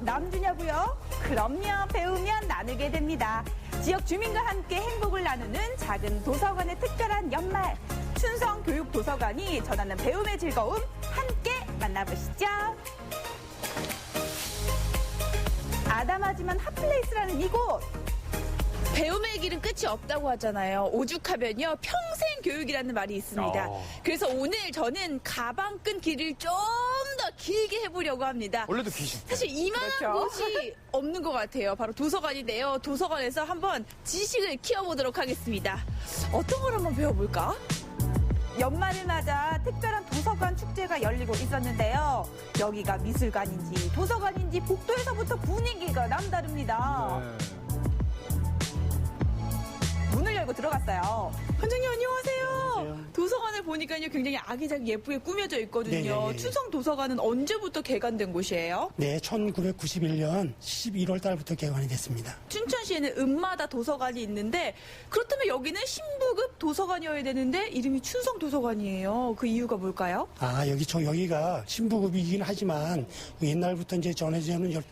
남주냐고요? 그럼요. 배우면 나누게 됩니다. 지역 주민과 함께 행복을 나누는 작은 도서관의 특별한 연말. 춘성 교육 도서관이 전하는 배움의 즐거움 함께 만나보시죠. 아담하지만 핫플레이스라는 이곳. 배움의 길은 끝이 없다고 하잖아요. 오죽하면요, 평생 교육이라는 말이 있습니다. 어. 그래서 오늘 저는 가방 끈 길을 좀 더 길게 해보려고 합니다. 원래도 귀신. 사실 이만한 그렇죠. 곳이 없는 것 같아요. 바로 도서관인데요. 도서관에서 한번 지식을 키워보도록 하겠습니다. 어떤 걸 한번 배워볼까? 연말을 맞아 특별한 도서관 축제가 열리고 있었는데요. 여기가 미술관인지 도서관인지 복도에서부터 분위기가 남다릅니다. 네. 문을 열고 들어갔어요. 원장님 안녕하세요. 안녕하세요. 도서관을 보니까요 굉장히 아기자기 예쁘게 꾸며져 있거든요. 네네네. 추성 도서관은 언제부터 개관된 곳이에요? 네, 1991년 11월 달부터 개관이 됐습니다. 춘천시에는 읍마다 도서관이 있는데 그렇다면 여기는 신부급 도서관이어야 되는데 이름이 춘성 도서관이에요. 그 이유가 뭘까요? 아, 여기, 저, 여기가 신부급이긴 하지만 옛날부터 이제 전해지는 열-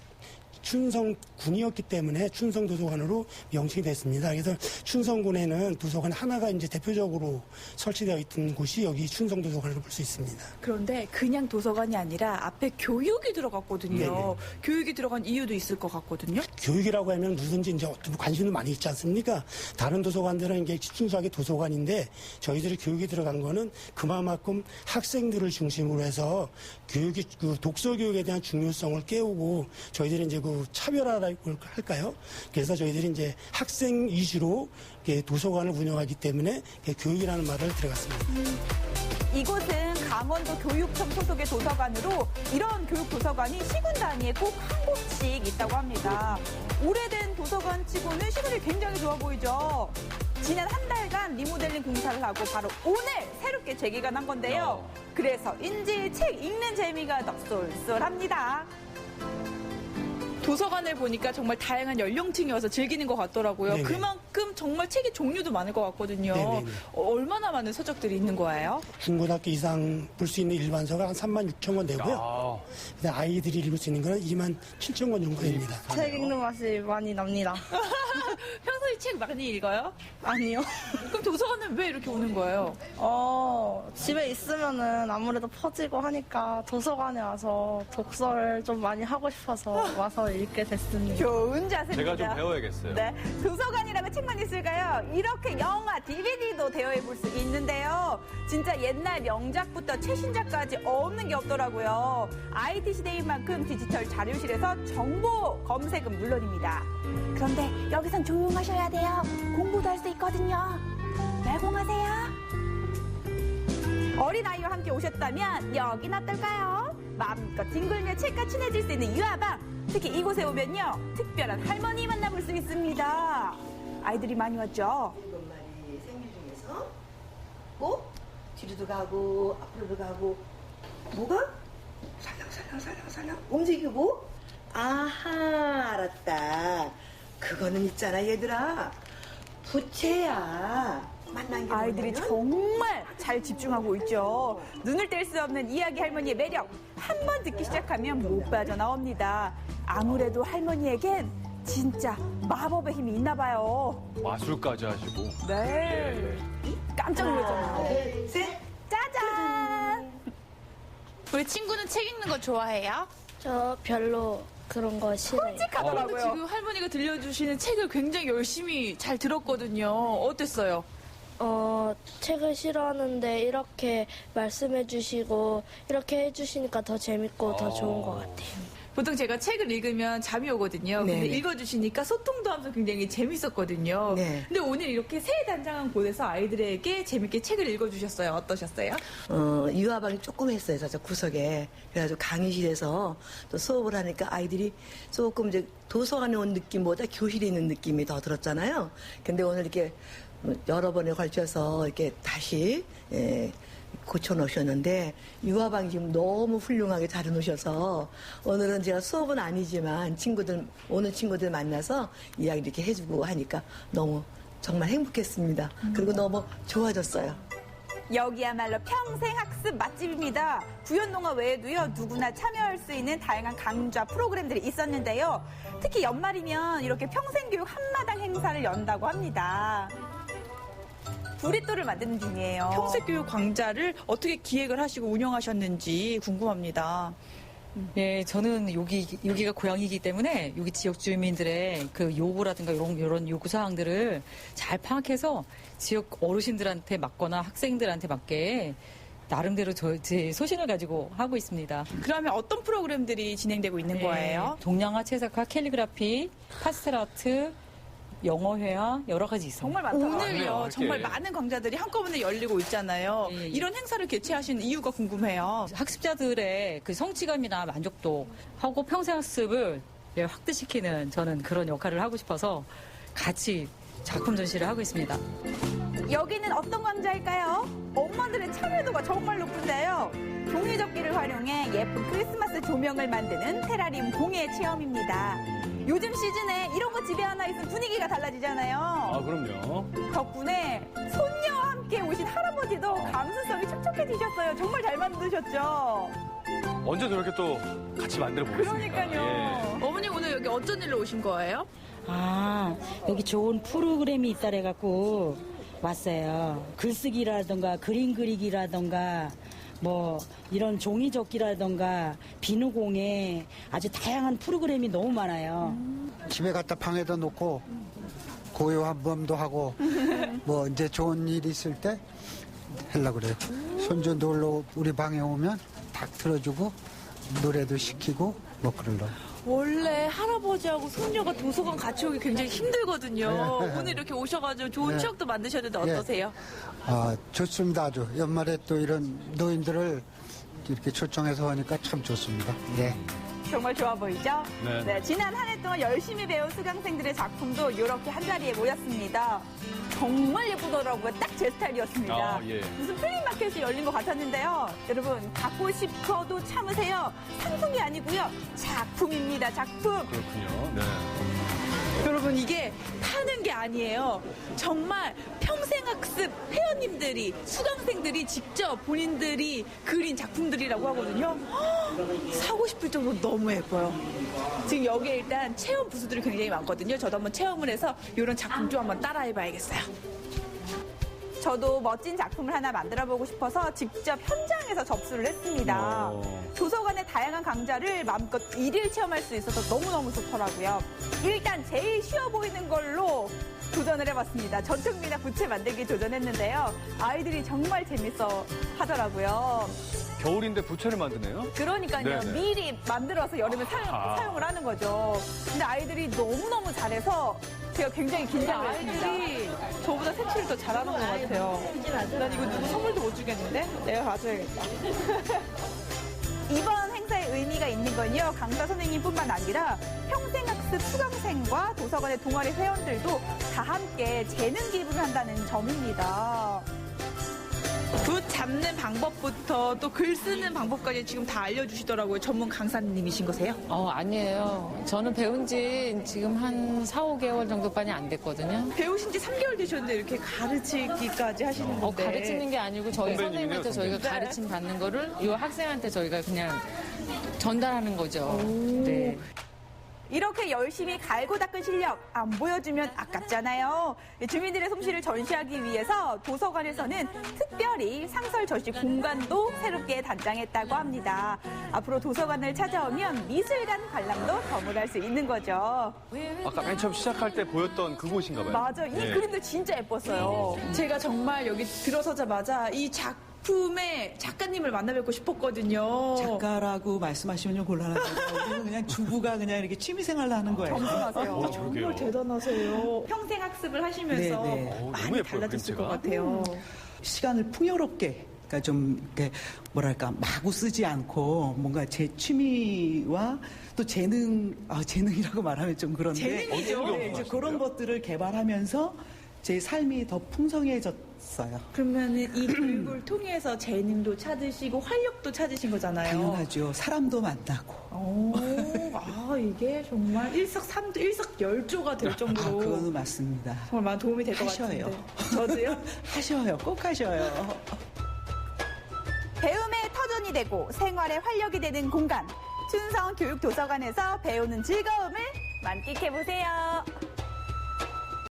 춘성군이었기 때문에 춘성도서관으로 명칭이 됐습니다. 그래서 춘성군에는 도서관 하나가 이제 대표적으로 설치되어 있던 곳이 여기 춘성도서관으로 볼 수 있습니다. 그런데 그냥 도서관이 아니라 앞에 교육이 들어갔거든요. 네네. 교육이 들어간 이유도 있을 것 같거든요. 교육이라고 하면 누군지 이제 관심도 많이 있지 않습니까? 다른 도서관들은 이게 순수하게 도서관인데 저희들이 교육이 들어간 거는 그만큼 학생들을 중심으로 해서 교육이 그 독서 교육에 대한 중요성을 깨우고 저희들이 이제 그 차별화라고 할까요? 그래서 저희들이 이제 학생 위주로 도서관을 운영하기 때문에 교육이라는 말을 들어갔습니다. 이곳은 강원도 교육청 소속의 도서관으로 이런 교육 도서관이 시군 단위에 꼭 한 곳씩 있다고 합니다. 오래된 도서관 치고는 시설이 굉장히 좋아 보이죠. 지난 한 달간 리모델링 공사를 하고 바로 오늘 새롭게 재개관한 건데요. 그래서 인지 책 읽는 재미가 더 쏠쏠합니다. 도서관을 보니까 정말 다양한 연령층이 와서 즐기는 것 같더라고요. 네네. 그만큼 정말 책의 종류도 많을 것 같거든요. 네네네. 어, 얼마나 많은 서적들이 있는 거예요? 중고등학교 이상 볼 수 있는 일반서가 한 3만 6천 권 되고요. 아, 근데 아이들이 읽을 수 있는 거는 2만 7천 권 정도 됩니다. 책 읽는 맛이 많이 납니다. 평소에 책 많이 읽어요? 아니요. 그럼 도서관은 왜 이렇게 오는 거예요? 어, 집에 있으면은 아무래도 퍼지고 하니까 도서관에 와서 독서를 좀 많이 하고 싶어서 와서 읽게 됐습니다. 좋은 자세입니다. 제가 좀 배워야겠어요. 네, 도서관이라고 책만 있을까요? 이렇게 영화, DVD도 대여해 볼 수 있는데요. 진짜 옛날 명작부터 최신작까지 없는 게 없더라고요. IT 시대인 만큼 디지털 자료실에서 정보 검색은 물론입니다. 그런데 여기선 조용하셔야 돼요. 공부도 할 수 있거든요. 내공하세요. 어린아이와 함께 오셨다면 여긴 어떨까요? 마음껏 뒹굴며 책과 친해질 수 있는 유아방 특히 이곳에 오면요 특별한 할머니 만나볼 수 있습니다. 아이들이 많이 왔죠? 일곱 마리 생일 중에서 뭐 뒤로도 가고 앞으로도 가고 뭐가? 살랑살랑 살랑살랑 움직이고. 아하 알았다. 그거는 있잖아 얘들아. 부채야. 만난 게 아이들이 뭐냐면 정말 잘 집중하고 있죠. 눈을 뗄 수 없는 이야기 할머니의 매력. 한 번 듣기 시작하면 못 빠져나옵니다 아무래도 할머니에겐 진짜 마법의 힘이 있나 봐요 마술까지 하시고. 네 깜짝 놀랐잖아요 셋 짜잔 우리 친구는 책 읽는 거 좋아해요? 저 별로 그런 거 싫어요. 네. 끔찍하더라고요. 어. 지금 할머니가 들려주시는 책을 굉장히 열심히 잘 들었거든요. 어땠어요? 어, 책을 싫어하는데 이렇게 말씀해 주시고 이렇게 해 주시니까 더 재밌고 더 좋은 것 같아요. 보통 제가 책을 읽으면 잠이 오거든요. 근데 네네. 읽어주시니까 소통도 하면서 굉장히 재밌었거든요. 네. 근데 오늘 이렇게 새 단장한 곳에서 아이들에게 재밌게 책을 읽어주셨어요. 어떠셨어요? 어, 유아방이 조금 했어요, 저쪽 구석에. 그래가지고 강의실에서 또 수업을 하니까 아이들이 조금 이제 도서관에 온 느낌보다 교실에 있는 느낌이 더 들었잖아요. 근데 오늘 이렇게 여러 번에 걸쳐서 이렇게 다시, 예, 고쳐놓으셨는데, 유아방이 지금 너무 훌륭하게 잘 해놓으셔서, 오늘은 제가 수업은 아니지만 친구들, 오는 친구들 만나서 이야기 이렇게 해주고 하니까 너무 정말 행복했습니다. 그리고 너무 좋아졌어요. 여기야말로 평생 학습 맛집입니다. 구연동화 외에도요, 누구나 참여할 수 있는 다양한 강좌 프로그램들이 있었는데요. 특히 연말이면 이렇게 평생교육 한마당 행사를 연다고 합니다. 부리또를 만드는 중이에요. 평생교육 강좌를 어떻게 기획을 하시고 운영하셨는지 궁금합니다. 예, 저는 여기 여기가 고향이기 때문에 여기 지역 주민들의 그 요구라든가 이런 이런 요구 사항들을 잘 파악해서 지역 어르신들한테 맞거나 학생들한테 맞게 나름대로 저, 제 소신을 가지고 하고 있습니다. 그러면 어떤 프로그램들이 진행되고 있는 거예요? 예, 동양화, 채색화, 캘리그라피, 파스텔 아트, 영어 회화 여러 가지 있어요. 정말 많다. 오늘요 많네요, 정말 이렇게. 많은 강좌들이 한꺼번에 열리고 있잖아요. 예, 예. 이런 행사를 개최하신 이유가 궁금해요. 학습자들의 그 성취감이나 만족도 하고 평생 학습을 예, 확대시키는 저는 그런 역할을 하고 싶어서 같이 작품 전시를 하고 있습니다. 여기는 어떤 강좌일까요? 엄마들의 참여도가 정말 높은데요. 종이접기를 활용해 예쁜 크리스마스 조명을 만드는 테라리움 공예 체험입니다. 요즘 시즌에 이런 거 집에 하나 있으면 분위기가 달라지잖아요. 아, 그럼요. 덕분에 손녀와 함께 오신 할아버지도 감수성이 촉촉해지셨어요. 정말 잘 만드셨죠? 언제 저렇게 또 같이 만들어 보겠습니까? 예. 그러니까요. 어머니 오늘 여기 어쩐 일로 오신 거예요? 아, 여기 좋은 프로그램이 있다 그래갖고 왔어요. 글쓰기라던가 그림 그리기라던가 뭐 이런 종이접기라던가 비누공예 아주 다양한 프로그램이 너무 많아요. 집에 갖다 방에다 놓고 고요 한 번도 하고 뭐 이제 좋은 일 있을 때 하려고 그래요. 손주 놀러 우리 방에 오면 탁 틀어주고 노래도 시키고 뭐 그러려고. 원래 할아버지하고 손녀가 도서관 같이 오기 굉장히 힘들거든요. 네. 오늘 이렇게 오셔가지고 좋은 네. 추억도 만드셨는데 네. 어떠세요? 아 좋습니다 아주 연말에 또 이런 노인들을 이렇게 초청해서 하니까 참 좋습니다. 예. 정말 좋아 보이죠? 네. 지난 한 해 동안 열심히 배운 수강생들의 작품도 이렇게 한 자리에 모였습니다. 정말 예쁘더라고요. 딱 제 스타일이었습니다. 아, 예. 무슨 플리 마켓이 열린 것 같았는데요. 여러분, 갖고 싶어도 참으세요. 상품이 아니고요. 작품입니다. 작품. 그렇군요. 네. 여러분 이게 파는 게 아니에요. 정말 평생학습 회원님들이 수강생들이 직접 본인들이 그린 작품들이라고 하거든요. 헉, 사고 싶을 정도로 너무 예뻐요. 지금 여기에 일단 체험 부스들이 굉장히 많거든요. 저도 한번 체험을 해서 이런 작품 좀 한번 따라해봐야겠어요. 저도 멋진 작품을 하나 만들어 보고 싶어서 직접 현장에서 접수를 했습니다. 어. 도서관의 다양한 강좌를 마음껏 일일 체험할 수 있어서 너무너무 좋더라고요. 일단 제일 쉬워 보이는 걸로 도전을 해봤습니다. 전통미나 부채 만들기 도전했는데요. 아이들이 정말 재밌어 하더라고요. 겨울인데 부채를 만드네요? 그러니까요. 네네. 미리 만들어서 여름에 사용, 아하. 사용을 하는 거죠. 근데 아이들이 너무너무 잘해서 제가 굉장히 긴장을 했습니다. 아이들이 저보다 색칠을 더 잘하는 것 같아요. 난 이거 누구 선물도 못 주겠는데? 내가 가져야겠다. 이번 행사의 의미가 있는 건요, 강사 선생님뿐만 아니라 평생학습 수강생과 도서관의 동아리 회원들도 다 함께 재능 기부를 한다는 점입니다. 붓 잡는 방법부터 또 글 쓰는 방법까지 지금 다 알려주시더라고요. 전문 강사님이신 거세요? 어, 아니에요. 저는 배운 지 지금 한 4, 5개월 정도밖에 안 됐거든요. 배우신 지 3개월 되셨는데 이렇게 가르치기까지 하시는 건데. 어, 가르치는 게 아니고 저희 선생님한테 저희가. 가르침 받는 거를 이 학생한테 저희가 그냥 전달하는 거죠. 네. 이렇게 열심히 갈고 닦은 실력 안 보여주면 아깝잖아요. 주민들의 솜씨를 전시하기 위해서 도서관에서는 특별히 상설 저시 공간도 새롭게 단장했다고 합니다. 앞으로 도서관을 찾아오면 미술관 관람도 덤으할 수 있는 거죠. 아까 맨 처음 시작할 때 보였던 그곳인가 봐요. 맞아. 이 예. 그림도 진짜 예뻤어요. 제가 정말 여기 들어서자마자 이 작 품의 작가님을 만나뵙고 싶었거든요. 작가라고 말씀하시면 좀 곤란한데 우리는 그냥 주부가 그냥 이렇게 취미생활을 하는 거예요. 겸손하세요. 어. 정말 대단하세요. 평생 학습을 하시면서 네, 네. 어, 많이 예뻐요, 달라졌을 것. 같아요. 시간을 풍요롭게 그러니까 좀 이렇게 뭐랄까 마구 쓰지 않고 뭔가 제 취미와 또 재능 아 재능이라고 말하면 좀 그런데 재능이죠. 네, 이제? 그런 것들을 개발하면서 제 삶이 더 풍성해졌어요. 그러면은 이 교육을 통해서 재능도 찾으시고 활력도 찾으신 거잖아요. 당연하죠. 사람도 만나고. 오, 아 이게 정말 일석삼조, 일석열조가 될 아, 정도로 그거는 맞습니다. 정말 많은 도움이 될것 하셔요. 같은데. 저도요? 하셔요. 꼭 하셔요. 배움의 터전이 되고 생활의 활력이 되는 공간. 춘성 교육도서관에서 배우는 즐거움을 만끽해보세요.